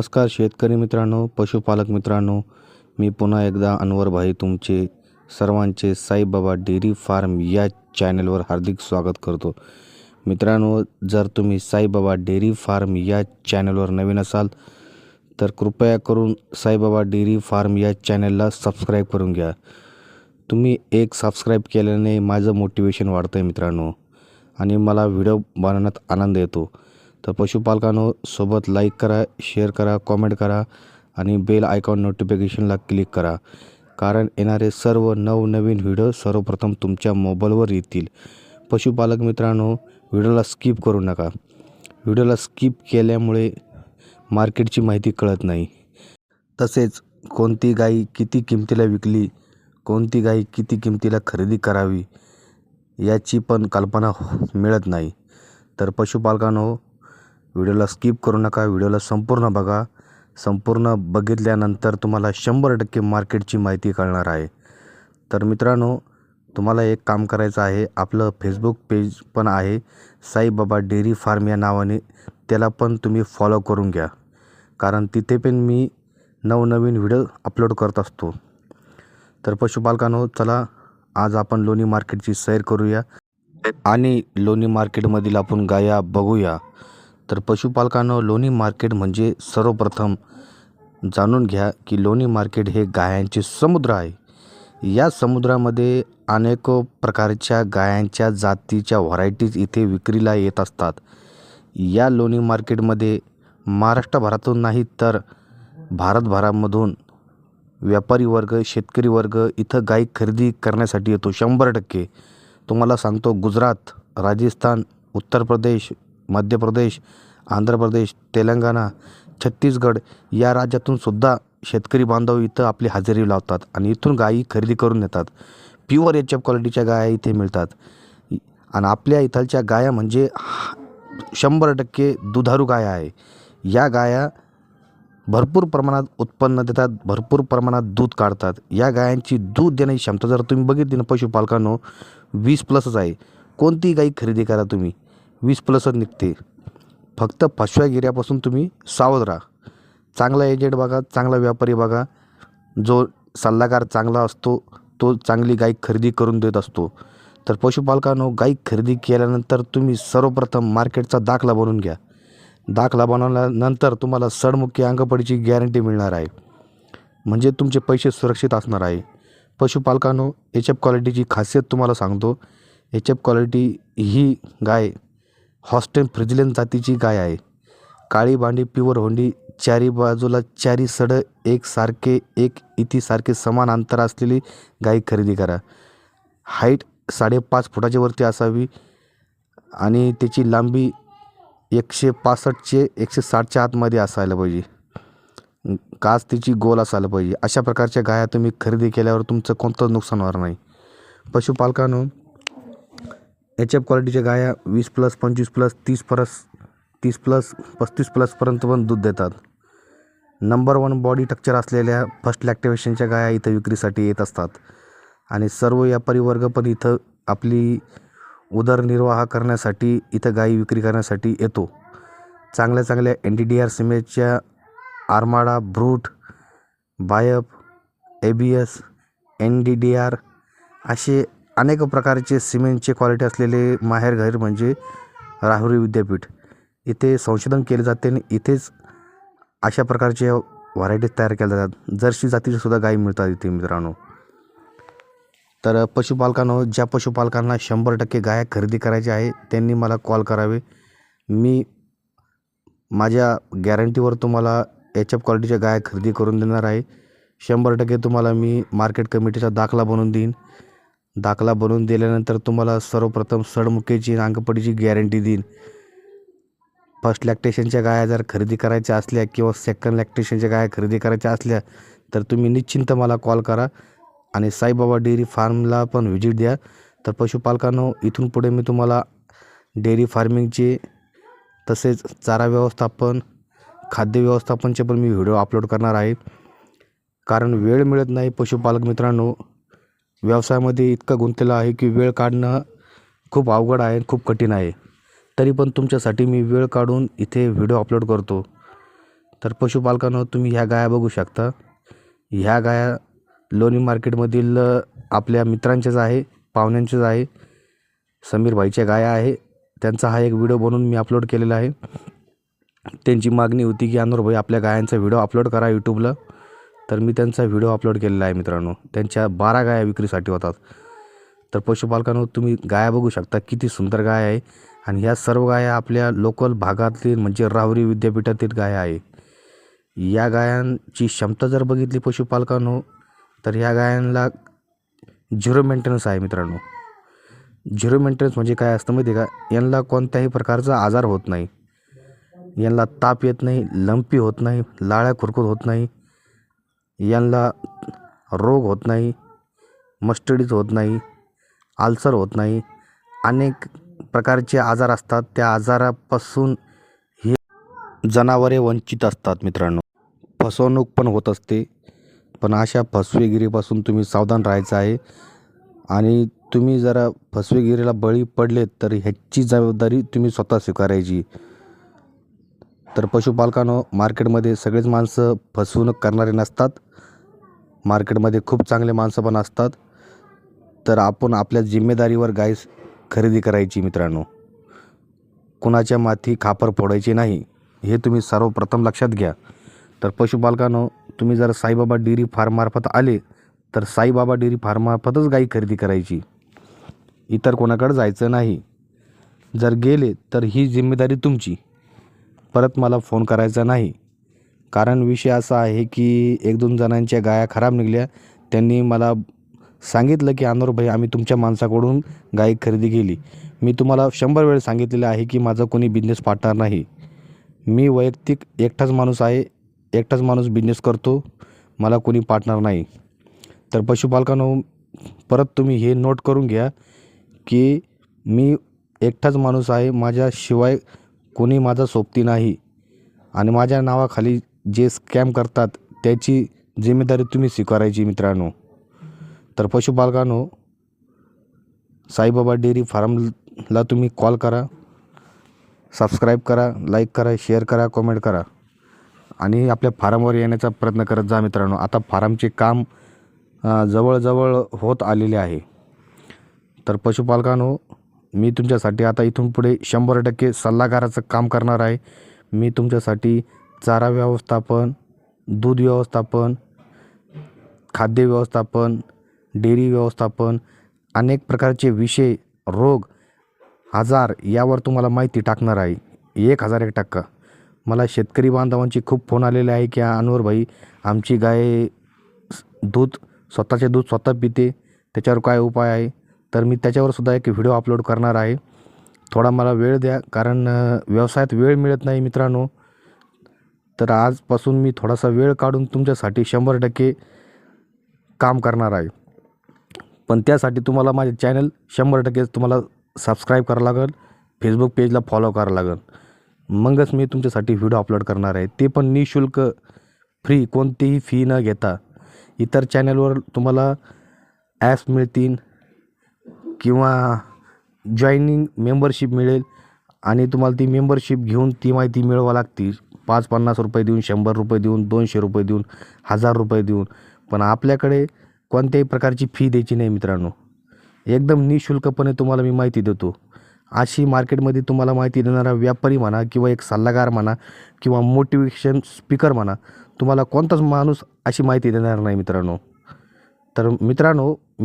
नमस्कार शेतकरी मित्रांनो पशुपालक मित्रांनो मी पुन्हा एकदा अनवरभाई तुमचे सर्वांचे साईबाबा डेअरी फार्म या चॅनलवर हार्दिक स्वागत करतो. मित्रांनो जर तुम्ही साईबाबा डेअरी फार्म या चॅनलवर नवीन असाल तर कृपया करून साईबाबा डेअरी फार्म या चॅनलला सबस्क्राईब करून घ्या. तुम्ही एक सबस्क्राईब केल्याने माझं मोटिवेशन वाढतं आहे मित्रांनो आणि मला व्हिडिओ बनवण्यात आनंद येतो. तर पशुपालकांनो सोबत लाईक करा शेअर करा कॉमेंट करा आणि बेल आयकॉन नोटिफिकेशनला क्लिक करा. कारण येणारे सर्व नवनवीन व्हिडिओ सर्वप्रथम तुमच्या मोबाईलवर येतील. पशुपालक मित्रांनो व्हिडिओला स्किप करू नका. व्हिडिओला स्किप केल्यामुळे मार्केटची माहिती कळत नाही. तसेच कोणती गाई किती किमतीला विकली कोणती गाई किती किमतीला खरेदी करावी याची पण कल्पना हो-, मिळत नाही. तर पशुपालकांनो व्हिडिओला स्किप करू नका व्हिडिओला संपूर्ण बघा. संपूर्ण बघितल्यानंतर तुम्हाला शंभर टक्के मार्केटची माहिती कळणार आहे. तर मित्रांनो तुम्हाला एक काम करायचं आहे. आपलं फेसबुक पेज पण आहे. साईबाबा डेअरी फार्म या नावाने. त्याला पण तुम्ही फॉलो करून घ्या. कारण तिथे पण मी नवनवीन व्हिडिओ अपलोड करत असतो. तर पशुपालकांनो चला आज आपण लोणी मार्केटची सैर करूया. आणि लोणी मार्केटमधील आपण गाया बघूया. तर पशुपालकांनो लोणी मार्केट म्हणजे सर्वप्रथम जाणून घ्या की लोणी मार्केट हे गायांचे समुद्र आहे. या समुद्रामध्ये अनेक प्रकारच्या गायांच्या जातीच्या व्हरायटीज इथे विक्रीला येत असतात. या लोणी मार्केटमध्ये महाराष्ट्रभरातून नाही तर भारतभरामधून व्यापारी वर्ग शेतकरी वर्ग इथं गाई खरेदी करण्यासाठी येतो शंभर टक्के. तुम्हाला सांगतो गुजरात राजस्थान उत्तर प्रदेश मध्य प्रदेश आंध्र प्रदेश तेलंगणा छत्तीसगड या राज्यातून सुद्धा शेतकरी बांधव इथं आपली हजेरी लावतात आणि इथून गायी खरेदी करून नेतात. प्युअर एच एफ क्वालिटीच्या गाया इथे मिळतात. आणि आपल्या इथलच्या गाया म्हणजे शंभर टक्के दुधारू गाया आहे. या गाया भरपूर प्रमाणात उत्पन्न देतात भरपूर प्रमाणात दूध काढतात. या गायांची दूध देण्याची क्षमता जर तुम्ही बघितली ना पशुपालकांनो वीस प्लसच आहे. कोणतीही गाई खरेदी करा तुम्ही. वीस प्लसच निघते. फक्त फसव्या गिऱ्यापासून तुम्ही सावध राहा. चांगला एजंट बघा चांगला व्यापारी बघा. जो सल्लागार चांगला असतो तो चांगली गाय खरेदी करून देत असतो. तर पशुपालकांनो गाई खरेदी केल्यानंतर तुम्ही सर्वप्रथम मार्केटचा दाखला बनवून घ्या. दाखला बनवल्यानंतर तुम्हाला सडमुखी अंगपडीची गॅरंटी मिळणार आहे. म्हणजे तुमचे पैसे सुरक्षित असणार आहे. पशुपालकांनो एच एफ क्वालिटीची खासियत तुम्हाला सांगतो. एच एफ क्वालिटी ही गाय हॉस्टेन फ्रिजिलियन जातीची गाय आहे. काळी बांडी पिवर होंडी चारी बाजूला चारी सड एकसारखे एक इतीसारखे समान अंतर असलेली गाय खरेदी करा. हाईट साडेपाच फुटाच्या वरती असावी आणि त्याची लांबी एकशे पासष्टचे एकशे साठच्या आतमध्ये असायला पाहिजे. काच तिची गोल असायला पाहिजे. अशा प्रकारच्या गाया तुम्ही खरेदी केल्यावर तुमचं कोणतंच नुकसान होणार नाही. पशुपालकानं एच एफ क्वालिटीच्या गाया वीस प्लस पंचवीस प्लस तीस प्लस तीस प्लस पस्तीस प्लसपर्यंत पण दूध देतात. नंबर वन बॉडी टक्चर असलेल्या फर्स्ट लॅक्टिवेशनच्या गाया इथं विक्रीसाठी येत असतात. आणि सर्व व्यापारी वर्ग पण इथं आपली उदरनिर्वाह करण्यासाठी इथं गायी विक्री करण्यासाठी येतो. चांगल्या चांगल्या एन डी डी आर सिमेंटच्या आरमाडा brute बायप A B S N D D R असे अनेक प्रकारचे सिमेंटचे क्वालिटी असलेले माहेरघर म्हणजे राहुरी विद्यापीठ. इथे संशोधन केले जाते आणि इथेच अशा प्रकारचे व्हरायटीज तयार केल्या जातात. जर्सी जातीचे सुद्धा गायी मिळतात इथे मित्रांनो. तर पशुपालकांनो ज्या पशुपालकांना शंभर टक्के गाय खरेदी करायची आहे त्यांनी मला कॉल करावे. मी माझ्या गॅरंटीवर तुम्हाला एच एफ क्वालिटीच्या गाय खरेदी करून देणार आहे. शंभर टक्के तुम्हाला मी मार्केट कमिटीचा दाखला बनवून देईन. दाखला बनवून दिल्यानंतर तुम्हाला सर्वप्रथम सडमुकेची नांगपडीची गॅरंटी देईन. फर्स्ट लॅक्टेशनच्या गाया जर खरेदी करायच्या असल्या किंवा सेकंड लॅक्टेशनच्या गाया खरेदी करायच्या असल्या तर तुम्ही निश्चिंत मला कॉल करा आणि साईबाबा डेअरी फार्मला पण व्हिजिट द्या. तर पशुपालकांनो इथून पुढे मी तुम्हाला डेअरी फार्मिंगचे तसेच चारा व्यवस्थापन खाद्य व्यवस्थापनचे पण मी व्हिडिओ अपलोड करणार आहे. कारण वेळ मिळत नाही पशुपालक मित्रांनो व्यवसायामध्ये इतका गुंतलेला आहे की वेळ काढणं खूप अवघड आहे खूप कठीण आहे. तरी पण तुमच्यासाठी मी वेळ काढून इथे व्हिडिओ अपलोड करतो. तर पशुपालकांनो तुम्ही ह्या गाया बघू शकता. ह्या गाया लोणी मार्केटमधील आपल्या मित्रांच्याच आहे पाहुण्यांच्याच आहे. समीर भाईच्या गाया आहे. त्यांचा हा एक व्हिडिओ बनवून मी अपलोड केलेला आहे. त्यांची मागणी होती की अनवर भाई आपल्या गायांचा व्हिडिओ अपलोड करा यूट्यूबला तर मी त्यांचा व्हिडिओ अपलोड केलेला आहे मित्रांनो. त्यांच्या बारा गाया विक्रीसाठी होतात. तर पशुपालकांनो तुम्ही गाया बघू शकता किती सुंदर गाय आहे. आणि ह्या सर्व गाया आपल्या लोकल भागातील म्हणजे राहुरी विद्यापीठातील गाया आहे. या गायांची क्षमता जर बघितली पशुपालकांनो तर ह्या गायांना झिरो मेंटेनन्स आहे मित्रांनो. झिरो मेंटेनन्स म्हणजे काय असतं माहिती आहे का? यांना कोणत्याही प्रकारचा आजार होत नाही. यांना ताप येत नाही लंपी होत नाही लाळ्या खुरकूत होत नाही. यांना रोग होत नाही मस्टडीज होत नाही आल्सर होत नाही. अनेक प्रकारचे आजार असतात. त्या आजारापासून हे जनावरे वंचित असतात मित्रांनो. फसवणूक पण होत असते. पण अशा फसवेगिरीपासून तुम्ही सावधान राहायचं आहे. आणि तुम्ही जरा फसवेगिरीला बळी पडलेत तर ह्याची जबाबदारी तुम्ही स्वतः स्वीकारायची. तर पशुपालकांनो मार्केटमध्ये सगळेच माणसं फसवणूक करणारे नसतात. मार्केटमध्ये खूप चांगले माणसं पण असतात. तर आपण आपल्या जिम्मेदारीवर गाय खरेदी करायची मित्रांनो. कुणाच्या माथी खापर फोडायची नाही हे तुम्ही सर्वप्रथम लक्षात घ्या. तर पशुपालकांनो तुम्ही जर साईबाबा डेअरी फार्ममार्फत आले तर साईबाबा डेअरी फार्ममार्फतच गाई खरेदी करायची. इतर कोणाकडे जायचं नाही. जर गेले तर ही जिम्मेदारी तुमची. परत मला फोन करायचा नाही. कारण विषय असा आहे की एक दोन जणांच्या गाया खराब निघाल्या. त्यांनी मला सांगितलं की अनोर भाई आम्ही तुमच्या माणसाकडून गायी खरेदी केली. मी तुम्हाला शंभर वेळ सांगितलेलं आहे की माझा कोणी बिझनेस पार्टनर नाही. मी वैयक्तिक एकटाच माणूस आहे एकटाच माणूस बिझनेस करतो. मला कोणी पार्टनर नाही. तर पशुपालकांनो परत तुम्ही हे नोट करून घ्या की मी एकटाच माणूस आहे. माझ्याशिवाय कोणी माझा सोबती नाही आणि माझ्या नावाखाली जे स्कॅम करतात त्याची जिम्मेदारी तुम्ही स्वीकारायची मित्रांनो. तर पशुपालकांनो साईबाबा डेअरी फार्मला तुम्ही कॉल करा सबस्क्राईब करा लाईक करा शेअर करा कमेंट करा आणि आपल्या फार्मवर येण्याचा प्रयत्न करत जा मित्रांनो. आता फार्मचे काम जवळजवळ होत आलेले आहे. तर पशुपालकांनो मी तुमच्यासाठी आता इथून पुढे शंभर टक्के सल्लागाराचं काम करणार आहे. मी तुमच्यासाठी चारा व्यवस्थापन दूध व्यवस्थापन खाद्य व्यवस्थापन डेअरी व्यवस्थापन अनेक प्रकारचे विषय रोग आजार यावर तुम्हाला माहिती टाकणार आहे. एक हजार एक टक्का. मला शेतकरी बांधवांची खूप फोन आलेले आहे की अनवर भाई आमची गाय दूध स्वतःचे दूध स्वतः पिते त्याच्यावर काय उपाय आहे? तर मी त्याच्यावर सुद्धा एक व्हिडिओ अपलोड करणार आहे. थोडा मला वेळ द्या कारण व्यवसायात वेळ मिळत नाही मित्रांनो. तर आजपासून मी थोडासा वेळ काढून तुमच्यासाठी शंभर टक्के काम करणार आहे. पण त्यासाठी तुम्हाला माझे चॅनल शंभर टक्के तुम्हाला सबस्क्राईब करावं लागेल फेसबुक पेजला फॉलो करावं लागेल. मगच मी तुमच्यासाठी व्हिडिओ अपलोड करणार आहे. ते पण निशुल्क फ्री कोणतीही फी न घेता. इतर चॅनलवर तुम्हाला ॲप्स मिळतील किंवा जॉईनिंग मेंबरशिप मिळेल आणि तुम्हाला ती मेंबरशिप घेऊन ती माहिती मिळवा लागते पाच पन्नास रुपये देऊन शंभर रुपये देऊन दोनशे रुपये देऊन हजार रुपये देऊन. पण आपल्याकडे कोणत्याही प्रकारची फी द्यायची नाही मित्रांनो. एकदम निशुल्कपणे तुम्हाला मी माहिती देतो. अशी मार्केटमध्ये तुम्हाला माहिती देणारा व्यापारी म्हणा किंवा एक सल्लागार म्हणा किंवा मोटिवेशन स्पीकर म्हणा तुम्हाला कोणताच माणूस अशी माहिती देणार नाही मित्रांनो. तर मित्रांनो मी